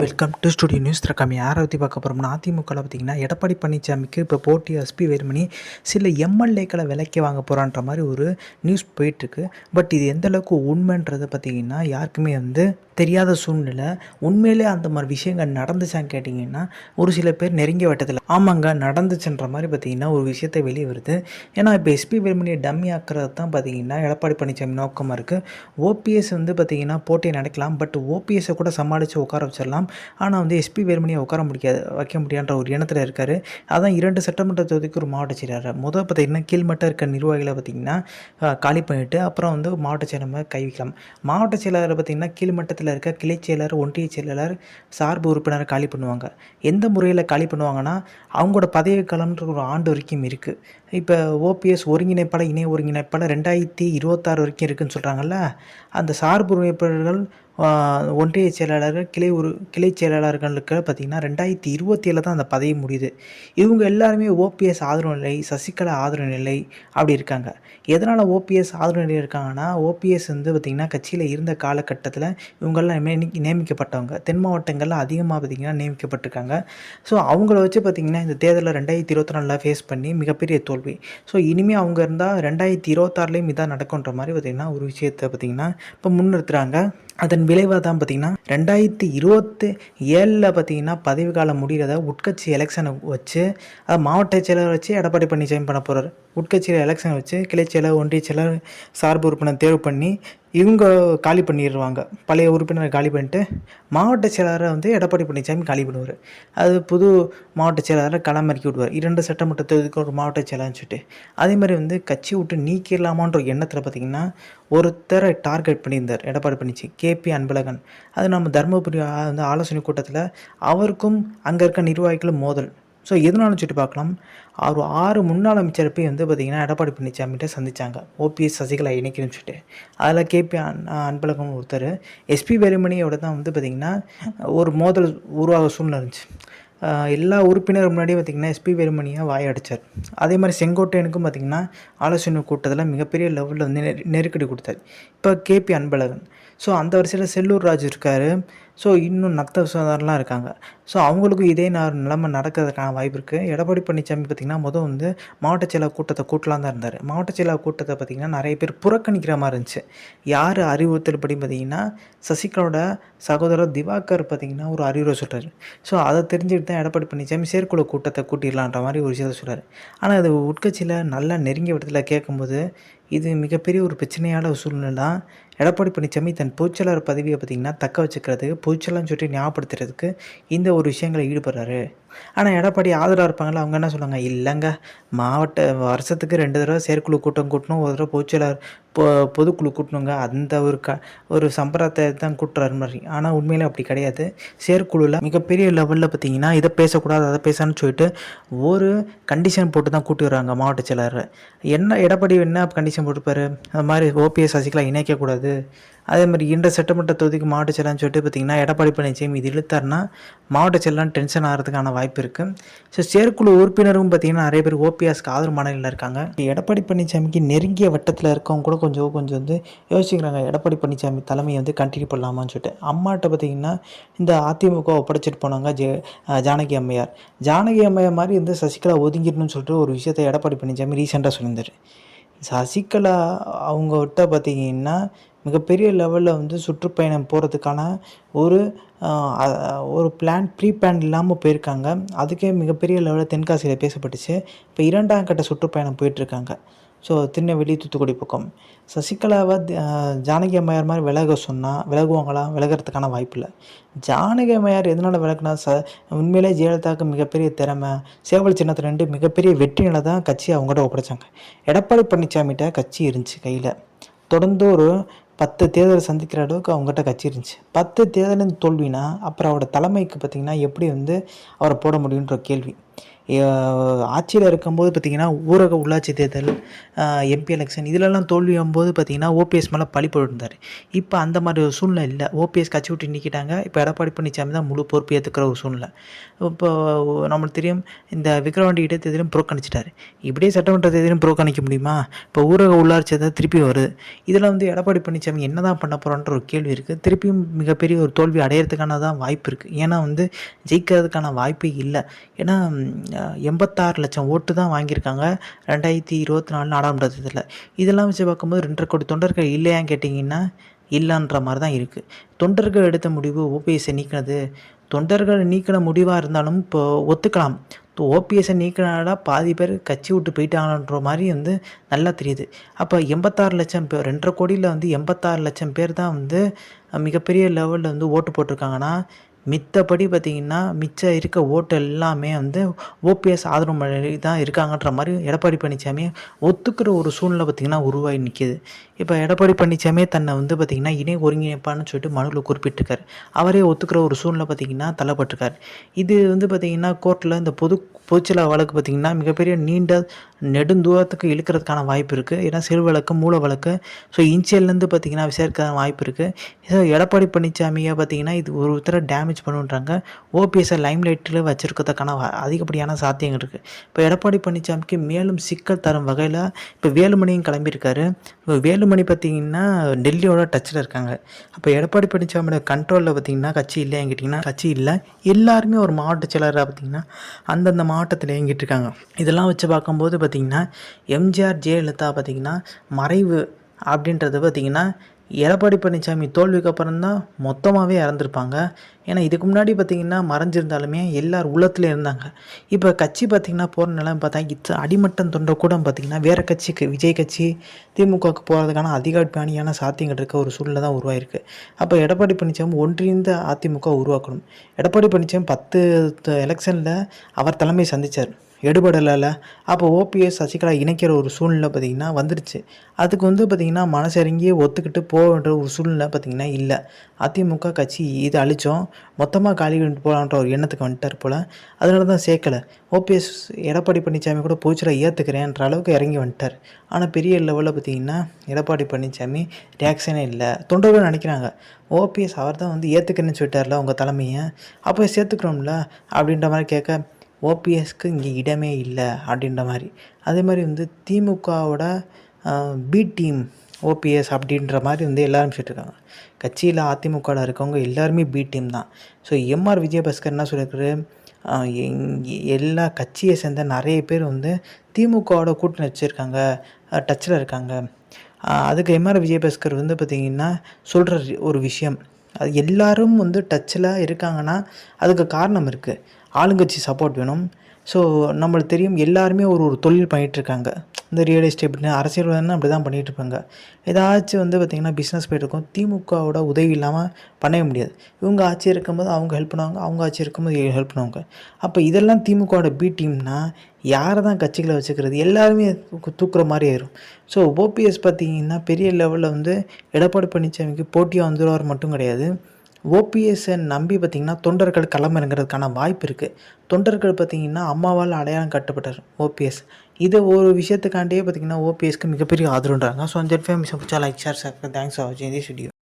Welcome to studio news ரகம் யாரை பற்றி பார்க்க போகிறோம்னா அதிமுகவில் பார்த்தீங்கன்னா எடப்பாடி பழனிசாமிக்கு இப்போ போட்டி எஸ்பி வேலுமணி சில எம்எல்ஏக்களை விலைக்கு வாங்க போகிறான்ற மாதிரி ஒரு நியூஸ் போயிட்டுருக்கு. பட் இது எந்த அளவுக்கு உண்மைன்றதை பார்த்தீங்கன்னா யாருக்குமே வந்து தெரியாத சூழ்நிலை. உண்மையிலே அந்த மாதிரி விஷயங்கள் நடந்துச்சான்னு கேட்டிங்கன்னா ஒரு சில பேர் நெருங்கிய வட்டத்தில் ஆமாங்க நடந்துச்சுன்ற மாதிரி பார்த்தீங்கன்னா ஒரு விஷயத்தை வெளியே வருது. ஏன்னா இப்போ எஸ்பி வேலுமணியை டம்மி ஆக்கிறது தான் பார்த்தீங்கன்னா எடப்பாடி பழனிசாமி நோக்கமாக இருக்குது ஓபிஎஸ் வந்து பார்த்திங்கன்னா போட்டியை நடக்கலாம். பட் ஓபிஎஸ்ஸை கூட சமாளித்து உட்கார வச்சிடலாம். ஆனால் வந்து எஸ்பி வேலுமணியை உட்கார முடியாது வைக்க முடியான்ற ஒரு எண்ணத்தில் இருக்கார். அதான் இரண்டு சட்டமன்ற தொகுதிக்கு ஒரு மாவட்ட செயலாளர். முதல் பார்த்தீங்கன்னா கீழ்மட்டம் இருக்க நிர்வாகிகளை பார்த்திங்கன்னா காலி பண்ணிவிட்டு அப்புறம் வந்து மாவட்ட செயலாளர் கை வைக்கலாம். மாவட்ட செயலாளர் பார்த்திங்கன்னா கீழ்மட்டத்தில் இருக்க கிளை செயலர் ஒன்றிய செயலாளர் சார்பு உறுப்பினரை காலி பண்ணுவாங்க. எந்த முறையில் காலி பண்ணுவாங்கன்னா அவங்களோட பதவி காலம்ன்ற ஒரு ஆண்டு வரைக்கும் இருக்குது இப்போ ஓபிஎஸ் ஒருங்கிணைப்பாளர் இணை ஒருங்கிணைப்பாளர் ரெண்டாயிரத்தி இருபத்தாறு வரைக்கும் இருக்குன்னு சொல்கிறாங்கல்ல அந்த சார்பு உறுப்பினர்கள் ஒன்றிய செயலாளர்கள் கிளை ஒரு கிளை செயலாளர்களுக்கு பார்த்திங்கன்னா ரெண்டாயிரத்தி இருபத்தி ஏழில் தான் அந்த பதவி முடியுது. இவங்க எல்லாருமே ஓபிஎஸ் ஆதரவு நிலை சசிகலா ஆதரவு நிலை அப்படி இருக்காங்க. எதனால் ஓபிஎஸ் ஆதரவு நிலை இருக்காங்கன்னா ஓபிஎஸ் வந்து பார்த்திங்கன்னா கட்சியில் இருந்த காலகட்டத்தில் இவங்கெல்லாம் நியமிக்கப்பட்டவங்க. தென் மாவட்டங்களில் அதிகமாக பார்த்திங்கன்னா நியமிக்கப்பட்டிருக்காங்க. ஸோ அவங்கள வச்சு பார்த்திங்கன்னா இந்த தேர்தலில் ரெண்டாயிரத்தி இருபத்தி நாலில் ஃபேஸ் பண்ணி மிகப்பெரிய தோல்வி. ஸோ இனிமேல் அவங்க இருந்தால் ரெண்டாயிரத்தி இருபத்தாறுலேயும் இதான் நடக்குன்ற மாதிரி பார்த்திங்கன்னா ஒரு விஷயத்தை பார்த்திங்கன்னா இப்போ முன்னிறுத்துறாங்க. அதன் விளைவாக தான் பார்த்திங்கன்னா ரெண்டாயிரத்தி இருபத்தி ஏழில் பார்த்திங்கன்னா பதவி காலம் முடிகிறத உட்கட்சி எலெக்ஷனை வச்சு அதை மாவட்ட செயலர் வச்சு எடப்பாடி பழனிசாமி பண்ண போகிறார் உட்கட்சியில் எலெக்ஷன் வச்சு கிளை செயலர் ஒன்றிய செயலர் சார்பு உறுப்பினர் தேர்வு பண்ணி இவங்க காலி பண்ணிடுவாங்க பழைய உறுப்பினரை காலி பண்ணிட்டு மாவட்ட செயலாளரை வந்து எடப்பாடி பழனிசாமி காலி பண்ணுவார். அது புது மாவட்ட செயலாளரை களமிறக்கி விடுவார். இரண்டு சட்டமன்ற தொகுதிக்கு ஒரு மாவட்ட செயலாளர்னு சொல்லிட்டு. அதே மாதிரி வந்து கட்சி விட்டு நீக்கிடலாமான்ற எண்ணத்தில் பார்த்திங்கன்னா ஒருத்தரை டார்கெட் பண்ணியிருந்தார் எடப்பாடி பழனிச்சி கேபி அன்பழகன். அது நம்ம தருமபுரி வந்து ஆலோசனை கூட்டத்தில் அவருக்கும் அங்கே இருக்க நிர்வாகிகளும் மோதல். ஸோ எதுனாலும் சொல்லிட்டு பார்க்கலாம். அவர் ஆறு முன்னாள் அமைச்சர் போய் வந்து பார்த்திங்கன்னா எடப்பாடி பழனிசாமிகிட்ட சந்திச்சாங்க. ஓபிஎஸ் சசிகலா இணைக்கிறேன்னு சொல்லிட்டு. அதில் கேபி அன் அன்பழகன் ஒருத்தர். எஸ்பி வேலுமணியோட தான் வந்து பார்த்திங்கன்னா ஒரு மோதல் உருவாக சூழ்நிலை இருந்துச்சு. எல்லா உறுப்பினர் முன்னாடியும் பார்த்திங்கன்னா எஸ்பி வேலுமணியை வாயடிச்சார். அடித்தார் அதே மாதிரி செங்கோட்டையனுக்கும் பார்த்திங்கன்னா ஆலோசனை கூட்டத்தில் மிகப்பெரிய லெவலில் வந்து நெரு- நெருக்கடி கொடுத்தாரு. இப்போ கேபி அன்பழகன். ஸோ அந்த வரிசையில் செல்லூர் ராஜ் இருக்கார். ஸோ இன்னும் நத்த விசாதாரெலாம் இருக்காங்க. ஸோ அவங்களுக்கும் இதே நிலைமை நடக்கிறதுக்கான வாய்ப்பு இருக்குது எடப்பாடி பழனிசாமி பார்த்திங்கன்னா முதல் வந்து மாவட்ட செயலர் கூட்டத்தை கூட்டலாம் தான் இருந்தார். மாவட்ட செயலர் கூட்டத்தை பார்த்திங்கன்னா நிறைய பேர் புறக்கணிக்கிற மாதிரி இருந்துச்சு. யார் அறிவுறுத்தல் படி பார்த்திங்கன்னா சசிகலாவோட சகோதரர் திவாகர் பார்த்திங்கன்னா ஒரு அறிவுரை சொல்கிறார் ஸோ அதை தெரிஞ்சுக்கிட்டு தான் எடப்பாடி பழனிசாமி செயற்குழு கூட்டத்தை கூட்டிடலான்ற மாதிரி ஒரு விஷயத்தை சொல்கிறார் ஆனால் அது உட்கட்சியில் நல்லா நெருங்கிய விடத்தில் கேட்கும்போது இது மிகப்பெரிய ஒரு பிரச்சனையான ஒரு சூழ்நிலை தான் எடப்பாடி பழனிசாமி தன் பொதுச்செயலாளர் பதவியை பார்த்திங்கன்னா தக்க வச்சுக்கிறதுக்கு பொதுச்செயலாளர்னு சொல்லிட்டு ஞாபகப்படுத்துறதுக்கு இந்த ஒரு விஷயங்களை ஈடுபடுறாரு. ஆனால் எடப்பாடி ஆதரவாக இருப்பாங்களா அவங்க என்ன சொல்லுவாங்க? இல்லைங்க மாவட்ட வருஷத்துக்கு ரெண்டு தடவை செயற்குழு கூட்டம் கூட்டணும் ஒரு தடவை பொதுச்செயலாளர் பொ பொதுக்குழு கூட்டணுங்க. அந்த ஒரு க ஒரு சம்பிரதாயத்தை தான் கூட்டுறாரு மாதிரி. ஆனால் உண்மையில் அப்படி கிடையாது. செயற்குழுவில் மிகப்பெரிய லெவலில் பார்த்தீங்கன்னா இதை பேசக்கூடாது அதை பேசணும்னு சொல்லிட்டு ஒரு கண்டிஷன் போட்டு தான் கூட்டி மாவட்ட செயலாளர். என்ன எடப்பாடி என்ன கண்டிஷன் போட்டுப்பாரு அது மாதிரி ஓபிஎஸ் சசிகலா இணைக்கக்கூடாது. அதே மாதிரி இந்த சட்டமன்ற தொகுதிக்கு மாவட்ட செயலான்னு சொல்லிட்டு பார்த்தீங்கன்னா எடப்பாடி பழனிசாமி இது இழுத்தாருன்னா மாவட்ட செயலாளர் டென்ஷன் ஆகிறதுக்கான வாய்ப்பு இருக்குது ஸோ செயற்குழு உறுப்பினரும் பார்த்தீங்கன்னா நிறைய பேர் ஓபிஎஸ்க்கு ஆதரவு மாநில இருக்காங்க. எடப்பாடி பழனிசாமிக்கு நெருங்கிய வட்டத்தில் இருக்கவங்க கூட கொஞ்சம் கொஞ்சம் வந்து யோசிக்கிறாங்க எடப்பாடி பழனிசாமி தலைமையை வந்து கண்டினியூ பண்ணலாமான்னு சொல்லிட்டு. அம்மாட்ட பார்த்தீங்கன்னா இந்த அதிமுக ஒப்படைச்சிட்டு போனாங்க ஜெ ஜானகி அம்மையார். ஜானகி அம்மையார் மாதிரி வந்து சசிகலா ஒதுங்கிடணும்னு சொல்லிட்டு ஒரு விஷயத்தை எடப்பாடி பழனிசாமி ரீசெண்டாக சொல்லியிருந்தார். சசிகலா அவங்ககிட்ட பார்த்தீங்கன்னா மிகப்பெரிய லெவலில் வந்து சுற்றுப்பயணம் போகிறதுக்கான ஒரு ஒரு பிளான் ப்ரீ பிளான் இல்லாமல் போயிருக்காங்க. அதுக்கே மிகப்பெரிய லெவலில் தென்காசியில் பேசப்பட்டுச்சு. இப்போ இரண்டாம் கட்ட சுற்றுப்பயணம் போயிட்டுருக்காங்க. ஸோ திருநெல்வேலி தூத்துக்குடி பக்கம். சசிகலாவை ஜானகி அம்மையார் மாதிரி விலக சொன்னால் விலகுவாங்களா? விலகிறதுக்கான வாய்ப்பு இல்லை. ஜானகி அம்மையார் எதனால் விலகுனா ச உண்மையிலே ஜெயலலிதாவுக்கு மிகப்பெரிய திறமை சேவல் சின்னத்தில் ரெண்டு மிகப்பெரிய வெற்றிகளை தான் கட்சி அவங்ககிட்ட ஒப்படைச்சாங்க. எடப்பாடி பழனிசாமிகிட்ட கட்சி இருந்துச்சு கையில். தொடர்ந்து ஒரு பத்து தேர்தலை சந்திக்கிற அளவுக்கு அவங்ககிட்ட கட்சி இருந்துச்சு. பத்து தேர்தலின் தோல்வினா அப்புறம் அவரோட தலைமைக்கு பார்த்திங்கன்னா எப்படி வந்து அவரை போட முடியுன்ற கேள்வி. ஆட்சியில் இருக்கும்போது பார்த்திங்கன்னா ஊரக உள்ளாட்சி தேர்தல் எம்பி எலெக்ஷன் இதிலெல்லாம் தோல்வியும்போது பார்த்திங்கன்னா ஓபிஎஸ் மேலே பழி போட்டிருந்தார். இப்போ அந்த மாதிரி ஒரு சூழ்நிலை இல்லை. ஓபிஎஸ் கட்சி விட்டு நிற்கிட்டாங்க இப்போ எடப்பாடி பழனிசாமி தான் முழு பொறுப்பு ஏற்றுக்கிற ஒரு சூழ்நிலை. இப்போ நம்மளுக்கு தெரியும் இந்த விக்ரவாண்டி இடைத்தேர்தலும் புறக்கணிச்சிட்டாரு. இப்படியே சட்டமன்ற தேர்தலும் புறக்கணிக்க முடியுமா? இப்போ ஊரக உள்ளாட்சி தேர்தல் திருப்பி வருது. இதில் வந்து எடப்பாடி பழனிசாமி என்ன தான் பண்ண போகிறோன்ற ஒரு கேள்வி இருக்குது திருப்பியும் மிகப்பெரிய ஒரு தோல்வி அடையிறதுக்கான தான் வாய்ப்பு இருக்குது ஏன்னா வந்து ஜெயிக்கிறதுக்கான வாய்ப்பே இல்லை. ஏன்னா எண்பத்தாறு லட்சம் ஓட்டு தான் வாங்கியிருக்காங்க. ரெண்டாயிரத்தி இருபத்தி நாலு நாடாளுமன்ற தேர்தலில் இதெல்லாம் வச்சு பார்க்கும்போது ரெண்டரை கோடி தொண்டர்கள் இல்லையான்னு கேட்டிங்கன்னா இல்லைன்ற மாதிரி தான் இருக்குது தொண்டர்கள் எடுத்த முடிவு ஓபிஎஸ்ஸை நீக்கினது. தொண்டர்கள் நீக்கின முடிவாக இருந்தாலும் இப்போ ஒத்துக்கலாம். ஓபிஎஸ்ஸை நீக்கினால பாதி பேர் கட்சி விட்டு போயிட்டாங்கன்ற மாதிரி வந்து நல்லா தெரியுது. அப்போ எண்பத்தாறு லட்சம் பேர் ரெண்டரை கோடியில் வந்து எண்பத்தாறு லட்சம் பேர் தான் வந்து மிகப்பெரிய லெவலில் வந்து ஓட்டு போட்டிருக்காங்கன்னா மித்தபடி பார்த்திங்கன்னா மிச்சம் இருக்க ஓட்டு எல்லாமே வந்து ஓபிஎஸ் ஆதரவு தான் இருக்காங்கன்ற மாதிரி எடப்பாடி பழனிசாமி ஒத்துக்கிற ஒரு சூழ்நிலை பார்த்திங்கன்னா உருவாகி நிற்கிது இப்போ எடப்பாடி பழனிசாமி தன்னை வந்து பார்த்திங்கன்னா இணை ஒருங்கிணைப்பான்னு சொல்லிட்டு மனுவில் குறிப்பிட்டிருக்காரு. அவரே ஒத்துக்கிற ஒரு சூழ்நிலை பார்த்திங்கன்னா தள்ளப்பட்டிருக்காரு. இது வந்து பார்த்திங்கன்னா கோர்ட்டில் இந்த பொது பூச்சிலா வழக்கு பார்த்திங்கன்னா மிகப்பெரிய நீண்ட நெடுந்தூரத்துக்கு இழுக்கிறதுக்கான வாய்ப்பு இருக்குது ஏன்னா சிறு வழக்கு மூல வழக்கு. ஸோ இன்சியல்லேருந்து பார்த்திங்கன்னா விசாரிக்கிறதுக்கான வாய்ப்பு இருக்குது ஸோ எடப்பாடி பழனிசாமியை பார்த்திங்கன்னா இது ஒரு ஒருத்தர டேமேஜ் பண்ணுன்றாங்க. ஓபிஎஸ்ஸை லைம் லைட்டில் வச்சுருக்கிறதுக்கான அதிகப்படியான சாத்தியங்கள் இருக்குது இப்போ எடப்பாடி பழனிசாமிக்கு மேலும் சிக்கல் தரும் வகையில் இப்போ வேலுமணியும் கிளம்பியிருக்காரு. இப்போ வேலுமணி பார்த்திங்கன்னா டெல்லியோட டச்சில் இருக்காங்க. அப்போ எடப்பாடி பழனிசாமியோட கண்ட்ரோலில் பார்த்திங்கன்னா கட்சி இல்லைன்னு கேட்டிங்கன்னா கட்சி இல்லை. எல்லாருமே ஒரு மாவட்ட செயலராக பார்த்திங்கன்னா அந்தந்த மாவட்டத்தில் இயங்கிட்டு இருக்காங்க. இதெல்லாம் வச்சு பார்க்கும்போது பார்த்திங்கன்னா எம்ஜிஆர் ஜெயலலிதா பார்த்திங்கன்னா மறைவு அப்படின்றது பார்த்திங்கன்னா எடப்பாடி பழனிசாமி தோல்விக்கு அப்புறம் தான் மொத்தமாகவே இறந்துருப்பாங்க. ஏன்னா இதுக்கு முன்னாடி பார்த்திங்கன்னா மறைஞ்சிருந்தாலுமே எல்லார் உள்ளத்தில் இருந்தாங்க. இப்போ கட்சி பார்த்திங்கன்னா போகிற நிலம் பார்த்தா இத்த அடிமட்டம் தொண்டை கூட பார்த்திங்கன்னா வேறு கட்சிக்கு விஜய் கட்சி திமுகவுக்கு போகிறதுக்கான அதிகாரியான சாத்தியங்கள் இருக்க ஒரு சூழ்நிலை தான் உருவாயிருக்கு. அப்போ எடப்பாடி பழனிசாமி ஒன்றிணைந்த அதிமுக உருவாக்கணும். எடப்பாடி பழனிசாமி பத்து எலெக்ஷனில் அவர் தலைமை சந்தித்தார் எடுபடலை அப்போ ஓபிஎஸ் சசிகலா இணைக்கிற ஒரு சூழ்நிலை பார்த்திங்கன்னா வந்துருச்சு. அதுக்கு வந்து பார்த்திங்கன்னா மனசிறங்கி ஒத்துக்கிட்டு போகன்ற ஒரு சூழ்நிலை பார்த்திங்கன்னா இல்லை. அதிமுக கட்சி இது அழித்தோம் மொத்தமாக காலி போகலான்ற ஒரு எண்ணத்துக்கு வந்துட்டார் போல். அதனால தான் சேர்க்கலை. ஓபிஎஸ் எடப்பாடி பழனிசாமி கூட போச்சுல ஏற்றுக்கிறேன்ற அளவுக்கு இறங்கி வந்துட்டார். ஆனால் பெரிய லெவலில் பார்த்திங்கன்னா எடப்பாடி பழனிசாமி ரியாக்ஷனே இல்லை. தொண்டர்கள் நினைக்கிறாங்க. ஓபிஎஸ் அவர் தான் வந்து ஏற்றுக்கிறேன்னு சொல்லிட்டார்ல உங்கள் தலைமையை. அப்போ சேர்த்துக்கிறோம்ல அப்படின்ற மாதிரி கேட்க ஓபிஎஸ்க்கு இங்கே இடமே இல்லை அப்படின்ற மாதிரி. அதே மாதிரி வந்து திமுகவோட பி டீம் ஓபிஎஸ் அப்படின்ற மாதிரி வந்து எல்லோரும் சொல்லிட்டுருக்காங்க கட்சியில் அதிமுகவில் இருக்கவங்க எல்லாருமே பி டீம் தான். ஸோ எம்ஆர் விஜயபாஸ்கர் என்ன சொல்லியிருக்காரு? எல்லா கட்சியை சேர்ந்த நிறைய பேர் வந்து திமுகவோட கூட்டணி வச்சுருக்காங்க. டச்சில் இருக்காங்க. அதுக்கு எம்ஆர் விஜயபாஸ்கர் வந்து பார்த்திங்கன்னா சொல்கிற ஒரு விஷயம். அது எல்லோரும் வந்து டச்சில் இருக்காங்கன்னா அதுக்கு காரணம் இருக்குது ஆளுங்கட்சி சப்போர்ட் வேணும். ஸோ நம்மளுக்கு தெரியும் எல்லாருமே ஒரு ஒரு தொழில் பண்ணிகிட்ருக்காங்க இந்த ரியல் எஸ்டேட்னு அரசியல் வந்து அப்படி தான் பண்ணிகிட்ருப்பாங்க ஏதாச்சும் வந்து பார்த்திங்கன்னா பிஸ்னஸ் போயிட்டுருக்கோம். திமுகவோட உதவி இல்லாமல் பண்ணவே முடியாது. இவங்க ஆட்சி இருக்கும்போது அவங்க ஹெல்ப் பண்ணுவாங்க. அவங்க ஆட்சி இருக்கும்போது ஹெல்ப் பண்ணுவாங்க. அப்போ இதெல்லாம் திமுகவோட பி டீம்னா யாரை தான் கட்சிகளை வச்சுக்கிறது? எல்லாருமே தூக்குற மாதிரி ஆயிரும். ஸோ ஓபிஎஸ் பார்த்திங்கன்னா பெரிய லெவலில் வந்து எடப்பாடி பழனிசாமிக்கு போட்டியாக வந்துடுவார் மட்டும் கிடையாது. ஓபிஎஸ்ஸை நம்பி பார்த்திங்கன்னா தொண்டர்கள் களமிறங்கிறதுக்கான வாய்ப்பு இருக்குது தொண்டர்கள் பார்த்திங்கன்னா அம்மாவால் அடையாளம் கட்டப்பட்டார் ஓபிஎஸ் இதை ஒரு விஷயத்துக்காண்டியே பார்த்திங்கன்னா ஓபிஎஸ்க்கு மிகப்பெரிய ஆதரவுன்றாங்க. ஸோ அந்த famous like share sir thanks for வாட்சிங் திஸ் வீடியோ